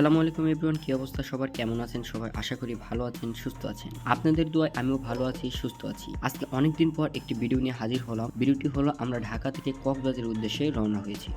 আসসালামু আলাইকুম এভরিওয়ান কি অবস্থা? সবার কেমন আছেন? সবাই আশা করি ভালো আছেন, সুস্থ আছেন। আপনাদের দোয়ায় আমিও ভালো আছি, সুস্থ আছি। আজকে অনেকদিন পর একটি ভিডিও নিয়ে হাজির হলাম। ভিডিওটি হলো আমরা ঢাকা থেকে কক্সবাজারের উদ্দেশ্যে রওনা হয়েছি।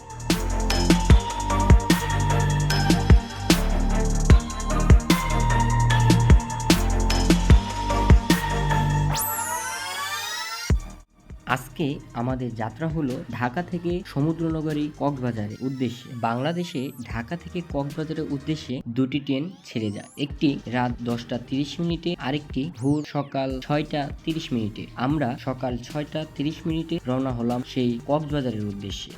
আজকে আমাদের যাত্রা হলো ঢাকা থেকে সমুদ্রনগরী কক্সবাজারের উদ্দেশ্যে। বাংলাদেশে ঢাকা থেকে কক্সবাজারের উদ্দেশ্যে দুটি ট্রেন ছেড়ে যায়। একটি রাত দশটা তিরিশ মিনিটে, আরেকটি ভোর সকাল ছয়টা তিরিশ মিনিটে। আমরা সকাল ছয়টা তিরিশ মিনিটে রওনা হলাম সেই কক্সবাজারের উদ্দেশ্যে।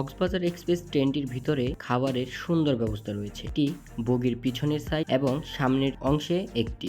কক্সবাজার এক্সপ্রেস ট্রেনটির ভিতরে খাবারের সুন্দর ব্যবস্থা রয়েছে। এটি বগির পিছনের সাইড এবং সামনের অংশে একটি।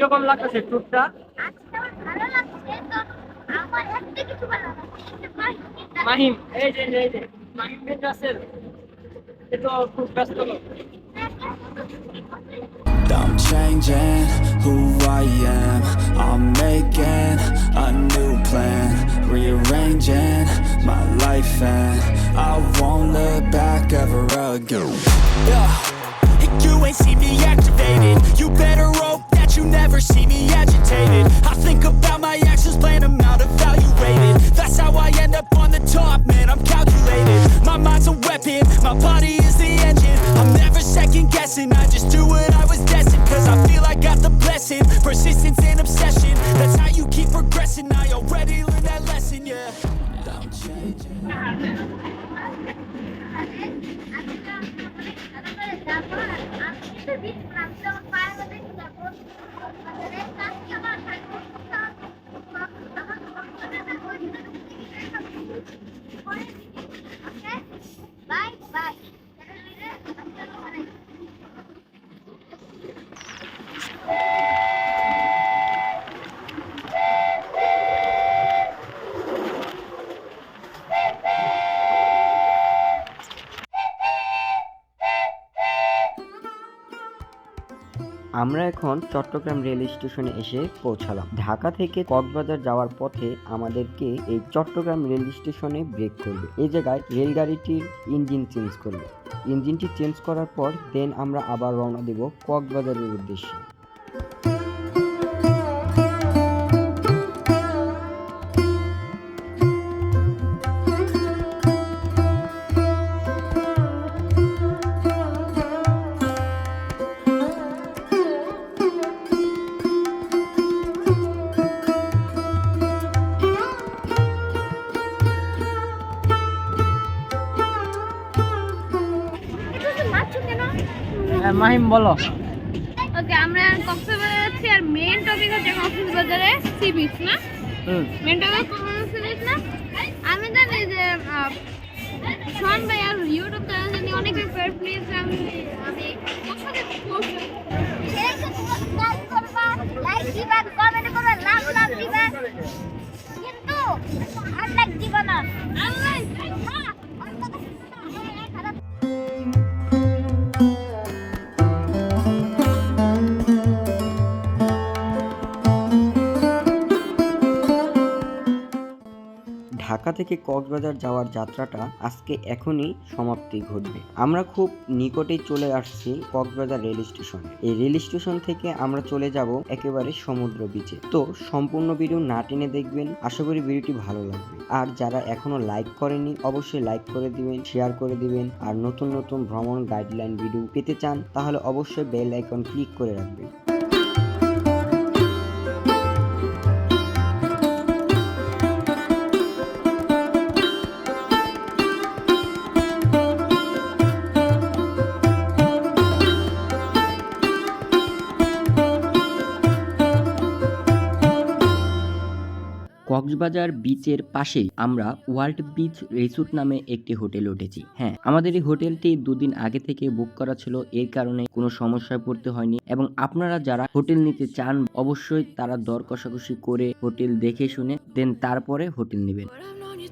কিরকম লাগতেছে ট্যুরটা আজকে আমার ভালো লাগছে তো আমার একটা কিছু ভালো লাগছে ভাই মাহিম এই যে এই যে মাহিম বিন রাসেল এ তো খুব ব্যস্ত লোক I'm changing who I am. I'm making a new plan, rearranging my life, and I won't look back ever again. Yeah. You ain't see me activated. You better hope that you never see me agitated. I think about my actions, plan them out, evaluated. That's how I end up on the top, man. I'm calculated. My mind's a weapon, my body is the engine. I'm never second guessing, I just do what I was destined. Cause I feel I got the blessing, persistence and obsession. Şu bir bıraktım. Fazla bir bıraktım. Fazla bir bıraktım. আমরা এখন Chittagong rail স্টেশনে এসে পৌঁছালাম। ঢাকা থেকে কক্সবাজার যাওয়ার পথে আমাদেরকে এই চট্টগ্রাম রেল স্টেশনে ব্রেক করবে এই জায়গায় রেলগাড়িটির ইঞ্জিন চেঞ্জ করবে ইঞ্জিনটি চেঞ্জ করার পর দেন আমরা আবার রওনা দেব কক্সবাজারের উদ্দেশ্যে। মাহিম বলো। ওকে আমরা কক্সবাজার যাচ্ছি আর মেন টপিক হচ্ছে কক্সবাজারে সি বিচ না? হুম। Main topic Cox's Bazar sea beach না? আমি জানি যে শোন ভাই আর ইউটিউব চ্যানেল জানি অনেক রিকোয়েস্ট নিয়েছে আমি আমি শেয়ার করবা লাইক দিবা কমেন্ট করবা লাভ লাভ দিবা ঢাকা থেকে কক্সবাজার যাওয়ার যাত্রাটা আজকে এখনই সমাপ্তি ঘটবে। আমরা খুব নিকটেই চলে আসছি কক্সবাজার রেল স্টেশন। এই রেল স্টেশন থেকে আমরা চলে যাব একেবারে সমুদ্র বিচে তো সম্পূর্ণ ভিডিও না টেনে দেখবেন, আশা করি ভিডিওটি ভালো লাগবে। আর যারা এখনও লাইক করেনি অবশ্যই লাইক করে দিবেন শেয়ার করে দিবেন। আর নতুন নতুন ভ্রমণ গাইডলাইন ভিডিও পেতে চান, তাহলে অবশ্যই বেল আইকন ক্লিক করে রাখবেন। কক্সবাজার বিচের পাশেই আমরা ওয়ার্ল্ড বিচ রিসোর্ট নামে একটি হোটেল উঠেছি। হ্যাঁ আমাদের এই হোটেলটি দুদিন আগে থেকে বুক করা ছিল, এর কারণে কোনো সমস্যায় পড়তে হয়নি এবং আপনারা যারা হোটেল নিতে চান, অবশ্যই তারা দর কষাকষি করে হোটেল দেখে শুনে, দেন তারপরে হোটেল নেবেন। But I've known you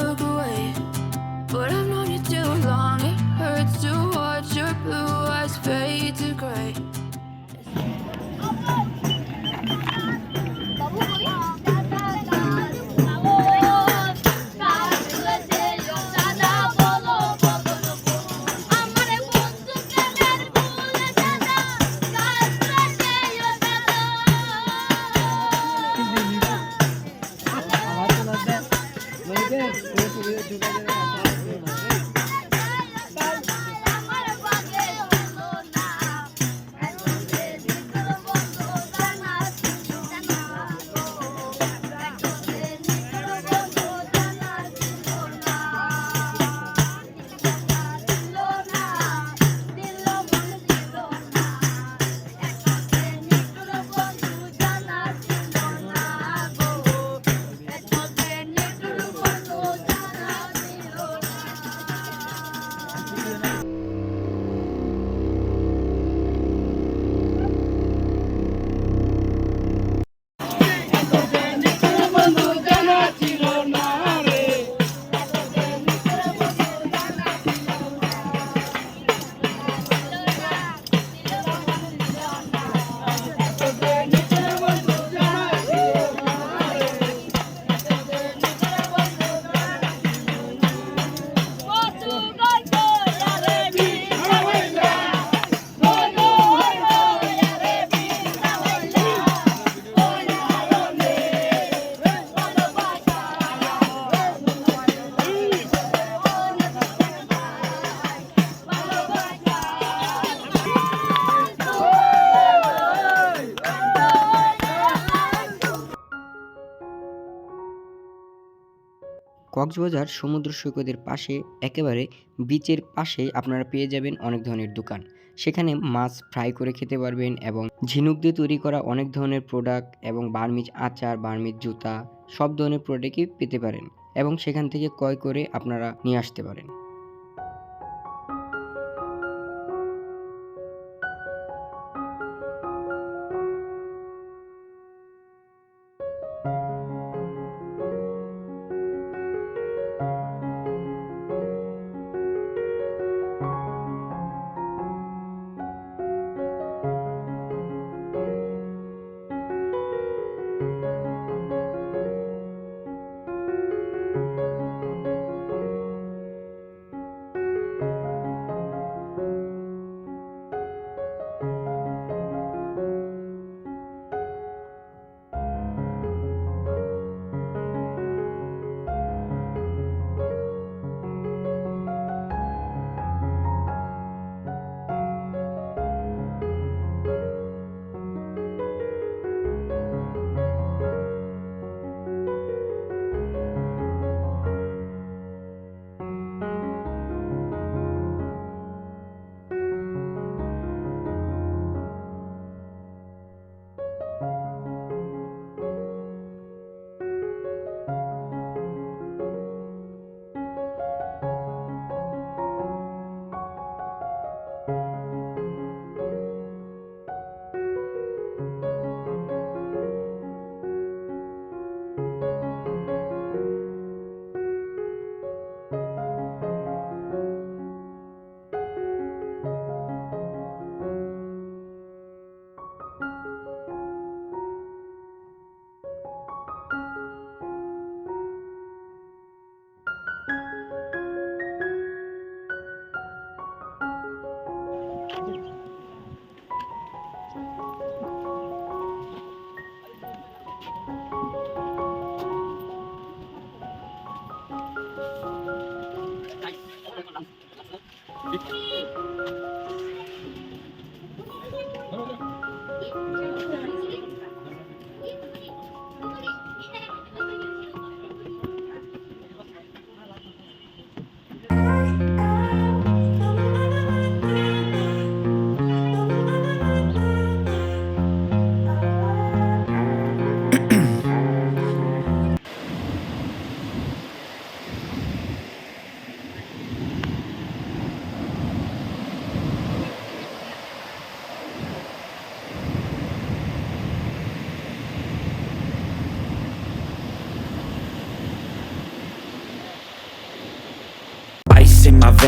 Cox's Bazar সমুদ্র সৈকতের পাশে, একেবারে বিচের পাশে আপনারা পেয়ে যাবেন অনেক ধরনের দোকান। সেখানে মাছ ফ্রাই করে খেতে পারবেন এবং ঝিনুক দিয়ে তৈরি করা অনেক ধরনের প্রোডাক্ট এবং বার্মিজ আচার, বার্মিজ জুতা, সব ধরনের প্রোডাক্টই পেতে পারেন এবং সেখান থেকে ক্রয় করে আপনারা নিয়ে আসতে পারেন।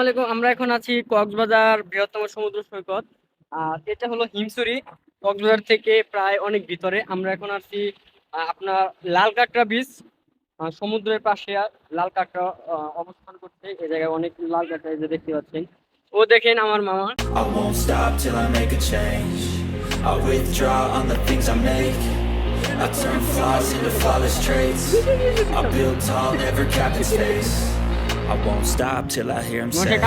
আলাইকুম। আমরা এখন আছি কক্সবাজার বৃহত্তম সমুদ্র সৈকত। আর এটা হলো হিমসুরি কক্সবাজার থেকে প্রায় অনেক ভিতরে। আমরা এখন আছি আপনার লাল কাঁকড়া বীচ সমুদ্রের পাশে লাল কাঁকড়া অবস্থান করছে। এই জায়গায় অনেক লাল কাঁকড়া যে দেখতে পাচ্ছেন। ও দেখেন আমার মামা। I turn flaws into flawless traits. I build tall, never cap I won't stop till I hear him say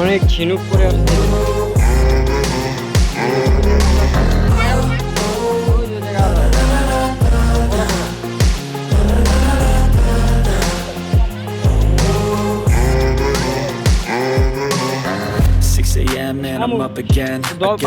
অনেক ঝিনুক করে আছে and I'm up again. I got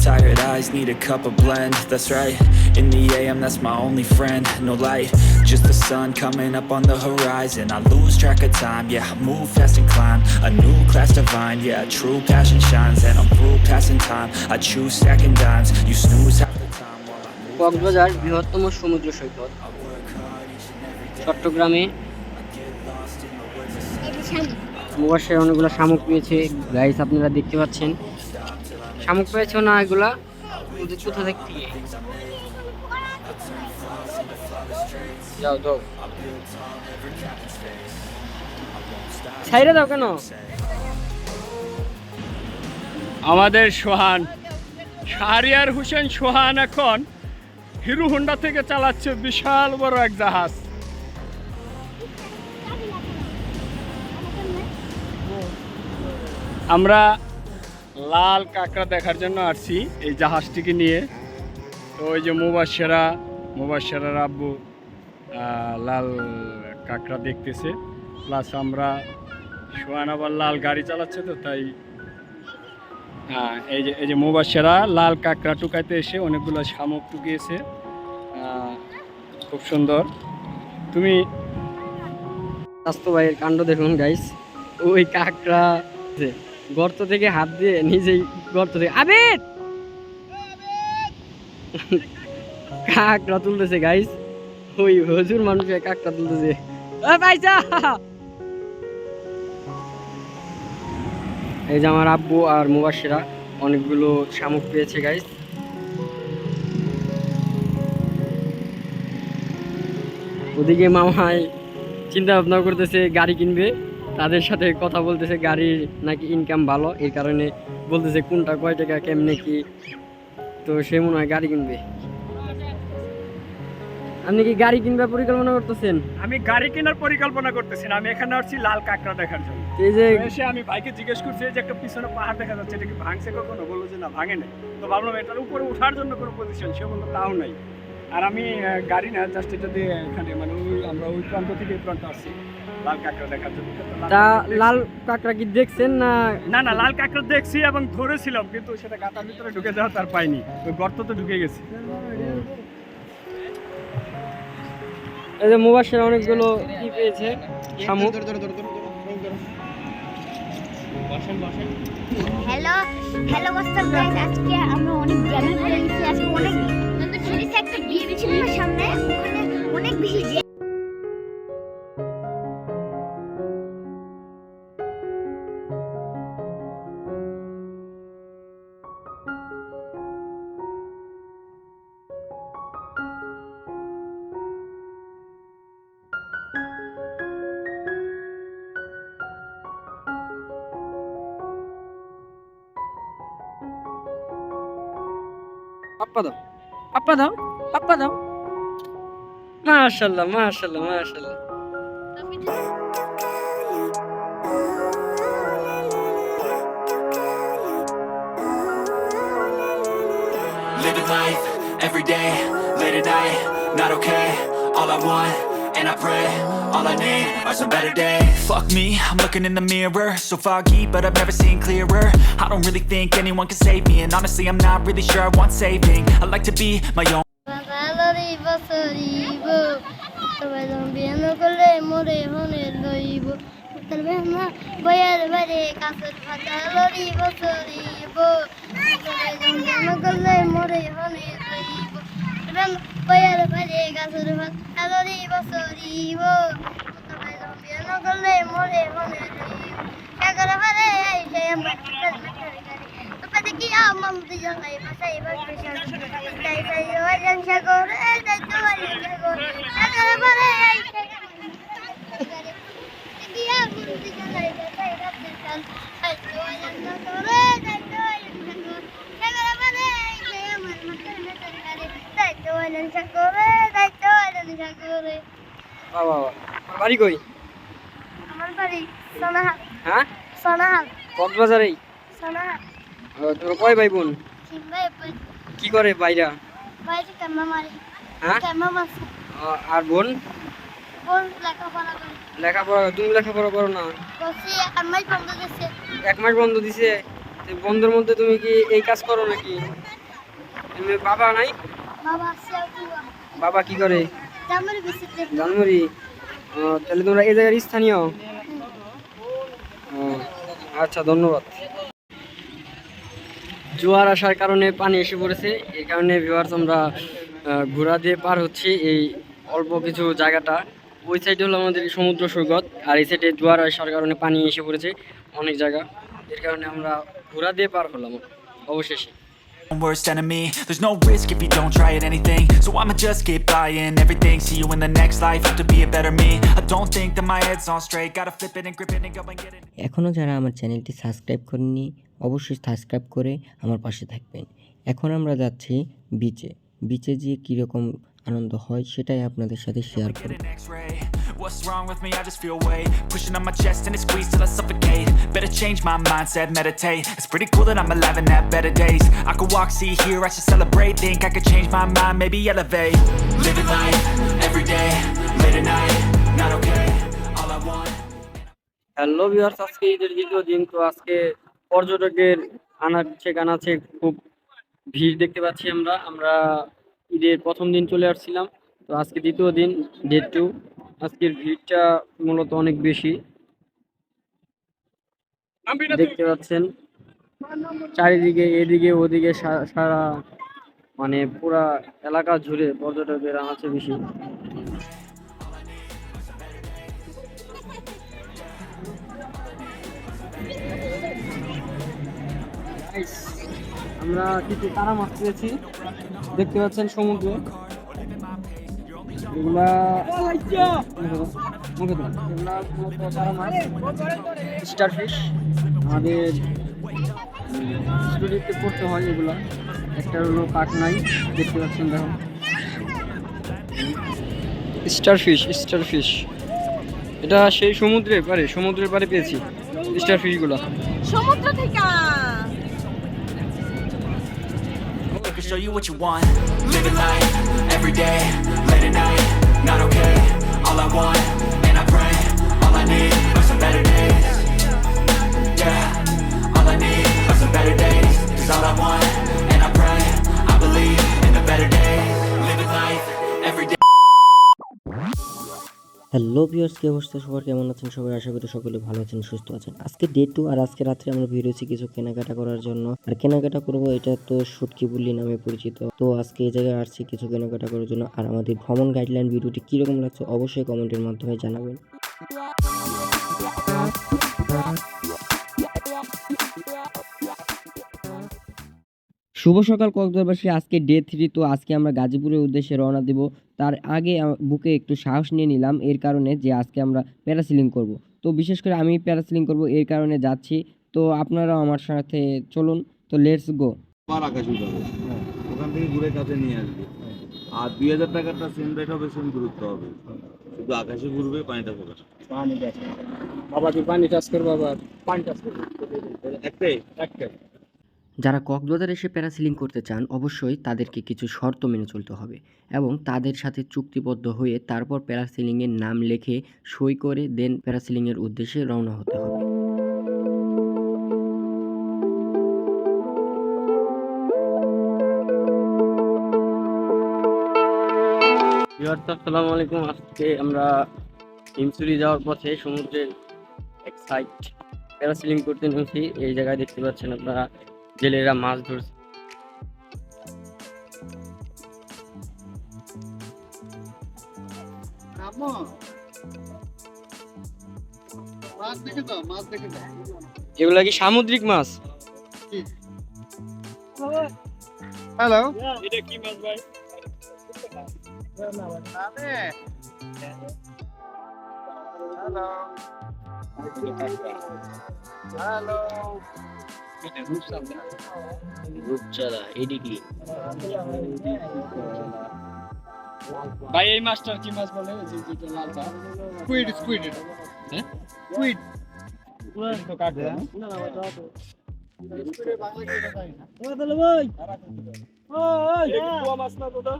tired eyes, need a cup of blend. That's right. In the AM, that's my only friend. No light, just the sun coming up on the horizon. I lose track of time, yeah. I move fast and climb. A new class divine, yeah. True passion shines, and I'm through passing time. I choose stacking dimes. You snooze half the time. Cox's Bazar বৃহত্তম সমুদ্র সৈকত. চট্টগ্রামে অনেকগুলো শামুক পেয়েছে guys আপনারা দেখতে পাচ্ছেন শামুক পেয়েছ না এগুলা? কোথা থেকে? যাও যাও। ছাইরে দাও কেন? আমাদের সোহান, শাহরিয়ার হোসেন সোহান এখন হিরো হোন্ডা থেকে চালাচ্ছে বিশাল বড় এক জাহাজ। আমরা লাল কাঁকড়া দেখার জন্য আসছি এই জাহাজটিকে নিয়ে। তো ওই যে মুবাসেরা মুবাসেরার আব্বু আহ, লাল কাঁকড়া দেখতেছে। প্লাস আমরা সোহান আবার লাল গাড়ি চালাচ্ছে তো তাই হ্যাঁ এই যে এই যে মুবাসেরা লাল কাঁকড়া টুকাইতে এসে অনেকগুলো শামুক টুকিয়েছে। খুব সুন্দর। তুমি স্বাস্থ্য ভাইয়ের কাণ্ড দেখুন গাইস ওই কাকড়া গর্ত থেকে হাত দিয়ে নিজেই গর্ত থেকে আবির! কাকড়া তুলতেছে গাইস ওই হজুর মানুষের কাকড়া তুলতেছে। এই যে আমার আব্বু আর মুবাসিরা অনেকগুলো শামুক পেয়েছে গাইস ওদিকে মামাই চিন্তা ভাবনা করতেছে, গাড়ি কিনবে। তাদের সাথে কথা বলতেছে গাড়ির নাকি ইনকাম ভালো এই কারণে বলতেছে কোনটা কয় টাকা কেমনে কি? তো সে মনে হয় গাড়ি কিনবে। আপনি কি গাড়ি কিনবার পরিকল্পনা করতেছেন? আমি গাড়ি কেনার পরিকল্পনা করতেছি আমি এখানে আসছি লাল কাঁকড়া দেখার জন্য। এই যে এসে আমি ভাইকে জিজ্ঞেস করছি যে একটা পিছনে পাহাড় দেখা যাচ্ছে এটা কি ভাঙছে কখনো? বলল যে না ভাঙে নাই। তো ভাবলাম এটার উপরে ওঠার জন্য কোনো পজিশন সে বলল তাও নাই। আর আমি গাড়ি না জাস্ট এটা দিয়ে এখানে মানে ওই আমরা ওই প্রান্ত থেকে এই প্রান্ত আসছি লাল কাঁকড়া দেখার জন্য। তা লাল কাঁকড়া কি দেখছেন না? না না লাল কাঁকড়া দেখছি এবং ধরেছিলাম কিন্তু সেটা গাতার ভিতরে ঢুকে যাওয়া তার পাইনি। ওই গর্ত তো ঢুকে গেছে। এই যে মুবাসের অনেকগুলো কি পেয়েছে? শামুক। হ্যালো হ্যালো আজকে আমরা অনেক জ্যামে পড়ে গেছি আজকে অনেক এই একটা গেম ছিল না সামনে ওখানে অনেক বেশি Atmadım. দাও পাপ্পা দাও পাপ্পা দাও মাশাল্লাহ মাশাল্লাহ মাশাল্লাহ Living life, every day, late at night, not okay. All I want, and I pray, all I need are some better days. Fuck me, I'm looking in the mirror, so foggy, but I've never seen clearer. I don't really think anyone can save me, and honestly, I'm not really sure I want saving. I like to be my own. তবে না বয়ার বাড়ি কাছের ভাতালরি বছরিব করলে মোরে লইব সাগর ভরে আইসে আমার তবে দেখি আমার দুজনে বাসাই বসে তাই ওজন সাগর এই তাই তো ওজন সাগর সাগর ভরে আইসে দেখি আমার দুজনে বাসাই বসে তাই ওজন সাগর এই তাই তো ওজন সাগর সাগর ভরে আইসে আমার মাথার ভেতর গাড়ি তাই তো ওজন সাগর এই তাই তো ওজন সাগর বাবা বাড়ি কই? আমার বাড়ি সোনাহাট। হ্যাঁ? সোনাহাট। কক্সবাজারেই? সোনাহাট। তোর কয় ভাই বোন কি করে বাইরা? বাইরে কেমন মারি? হ্যাঁ? আর বোন? লেখাপড়া করে। লেখাপড়া তুমি লেখাপড়া করো না? বন্ধ দিচ্ছে এক মাস বন্ধ দিছে? বন্ধের মধ্যে তুমি কি এই কাজ করো নাকি? বাবা নাই? বাবা কি করে? জানুয়ারি তাহলে তোমরা এই জায়গার স্থানীয়? আচ্ছা ধন্যবাদ। জোয়ার আসার কারণে পানি এসে পড়েছে। এই কারণে ভিউয়ার্স আমরা ঘোড়া দিয়ে পার হচ্ছি এই অল্প কিছু জায়গাটা। ওই সাইডে হলো আমাদের সমুদ্র সৈকত। আর এই সাইডে জোয়ার আসার কারণে পানি এসে পড়েছে অনেক জায়গা। এর কারণে আমরা ঘোড়া দিয়ে পার হলাম অবশেষে। Worst enemy, there's no risk if you don't try at anything. So I'ma just keep buying everything. See you in the next life, have to be a better me. I don't think that my head's on straight. Gotta flip it and grip it and go and get it. এখনও যারা আমার চ্যানেলটি subscribe করেননি অবশ্যই subscribe করে আমার পাশে থাকবেন এখন আমরা যাচ্ছি বিচে বিচে গিয়ে কীরকম আনন্দ হয় সেটাই আপনাদের সাথে শেয়ার করব. What's wrong with me? I just feel weight Pushing on my chest and it squeezes till I suffocate Better change my mindset, meditate It's pretty cool that I'm alive and have better days I could walk, see, hear, I should celebrate Think I could change my mind, maybe elevate Living life, every day, late at night Not okay, all I want hello viewers আজকে ঈদের দ্বিতীয় দিন তো আজকে পর্যটকের আনাচে কানাচে খুব ভিড় দেখতে পাচ্ছি আমরা আমরা ঈদের প্রথম দিন চলে আসছিলাম। তো আজকে দ্বিতীয় দিন ডে টু আজকের ভিড়টা মূলত অনেক বেশি। দেখতে পাচ্ছেন চারিদিকে এদিকে ওদিকে সারা মানে পুরা এলাকা জুড়ে পর্যটকের আছে বেশি। Guys, আমরা কিছু তারা মাছ পেয়েছি। দেখতে পাচ্ছেন সমুদ্রে। এগুলা স্টার ফিশ আমাদের হয় এগুলা। একটা কাঠ নাই দেখতে পাচ্ছেন স্টার ফিশ স্টার ফিশ এটা সেই সমুদ্রে পারে সমুদ্রের পারে পেয়েছি। স্টার ফিশগুলো সমুদ্র থেকে show you what you want. Living life, every day, hello viewers কি অবস্থা? সবার কেমন আছেন? সবাই আশা করি সকলে ভালো আছেন, সুস্থ আছেন। আজকে ডে টু আর আজকে রাত্রে আমরা বেরিয়েছি কিছু কেনাকাটা করার জন্য। আর কেনাকাটা করব এটা তো সুটকি বুল্লি নামে পরিচিত। তো আজকে এই জায়গায় আসছি কিছু কেনাকাটা করার জন্য। আর আমাদের ভ্রমণ গাইডলাইন ভিডিওটি কীরকম লাগছে অবশ্যই কমেন্টের মাধ্যমে জানাবেন। শুভ সকাল কক্সবাজারবাসী। আজকে ডে থ্রি তো আজকে আমরা গাজীপুরের উদ্দেশ্যে রওনা দেব। তার আগে বুকে একটু সাহস নিয়ে নিলাম এর কারণে যে আজকে আমরা প্যারাসিলিং করব। তো বিশেষ করে আমি প্যারাসিলিং করব এর কারণে যাচ্ছি। তো আপনারাও আমার সাথে চলুন তো লেটস গো আবার আকাশ উঠাবে ওখান থেকে ঘুরে কাছে নিয়ে আসবে। আর দুই হাজার টাকারটা সেম রেট হবে সেম দূরত্ব হবে। শুধু আকাশে ঘুরবে পানিটা ফোকাস পানি বাবা তুই পানি টাচ করব আবার। পানি টাচ করব। একটাই? একটাই। যারা কক্সবাজার এসে প্যারাসিলিং করতে চান, অবশ্যই তাদেরকে কিছু শর্ত মেনে চলতে হবে এবং তাদের সাথে চুক্তিবদ্ধ হয়ে তারপর প্যারাসিলিংয়ের নাম লিখে সই করে দেন প্যারাসিলিংয়ের উদ্দেশ্যে রওনা হতে হবে। আসসালামু আলাইকুম। আজকে আমরা হিমসুরি যাওয়ার পথে সমুদ্রের এক সাইড প্যারাসিলিং করতে নেমেছি। এই জায়গায় দেখতে পাচ্ছেন আপনারা জেলেরা মাছ ধরছে। এগুলা কি সামুদ্রিক মাছ? হ্যালো। এটা কি মাছ ভাই? রূপচাঁদা এটি ভাই, এই মাছটার কি মাছ বলে? যে যেটা লাল লালটা স্কুইড স্কুইড হ্যাঁ স্কুইড তো কাটবে না এটা। কি কুয়া মাছ না তোটা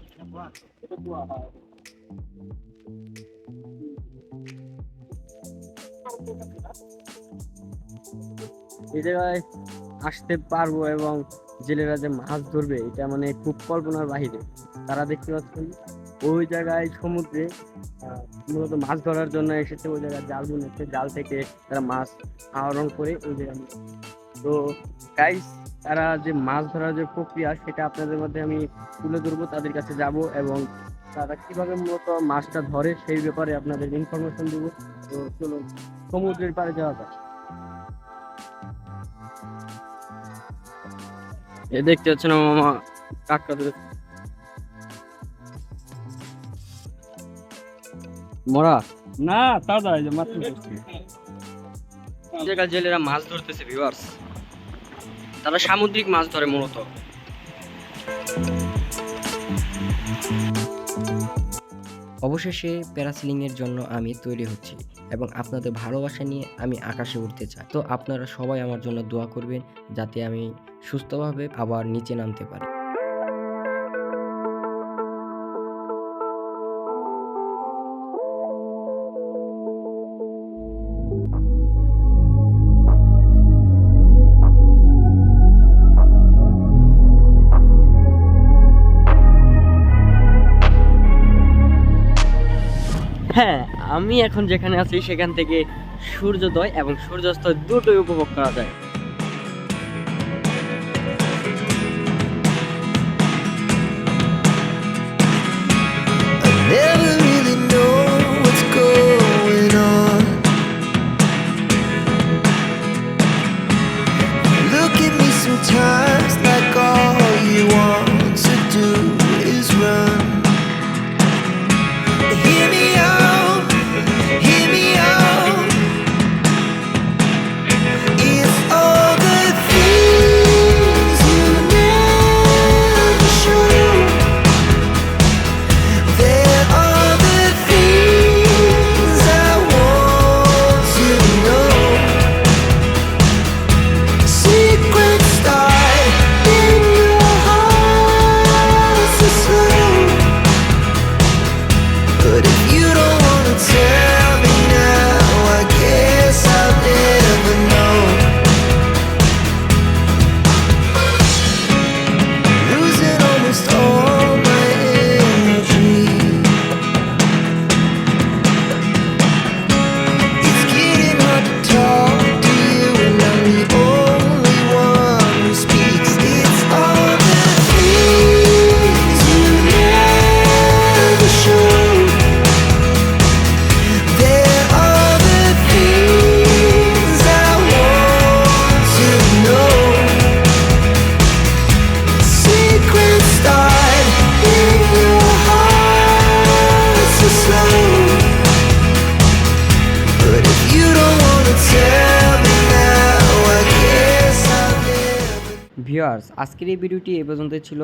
এটা কুয়া হ্যাঁ? এই জায়গায় আসতে পারব এবং জেলেরা যে মাছ ধরবে, এটা মানে খুব কল্পনার বাহিরে। তারা দেখতে পাচ্ছেন ওই জায়গায় সমুদ্রে মূলত মাছ ধরার জন্য এসেছে ওই জায়গায় জাল বুনেছে জাল থেকে তারা মাছ আহরণ করে ওই জায়গায় তো গাইস তারা যে মাছ ধরার যে প্রক্রিয়া, সেটা আপনাদের মধ্যে আমি তুলে ধরবো, তাদের কাছে যাব এবং তারা কীভাবে মূলত মাছটা ধরে, সেই ব্যাপারে আপনাদের ইনফরমেশন দেবো। তো চলুন, সমুদ্রের পাড়ে যাওয়া যাক। এ দেখতে পাচ্ছেন আমার মামা ধরে মরা? না তাজা এই যে মাছ ধরছি জায়গা জেলেরা মাছ ধরতেছে ভিউয়ার্স তারা সামুদ্রিক মাছ ধরে মূলত। অবশেষে প্যারাসিলিংয়ের জন্য আমি তৈরি হচ্ছি এবং আপনাদের ভালোবাসা নিয়ে আমি আকাশে উঠতে চাই। তো আপনারা সবাই আমার জন্য দোয়া করবেন যাতে আমি সুস্থভাবে আবার নিচে নামতে পারি। হ্যাঁ আমি এখন যেখানে আছি সেখান থেকে সূর্যোদয় এবং সূর্যাস্ত দুটোই উপভোগ করা যায়। আজকের এই ভিডিওটি এই পর্যন্ত ছিল।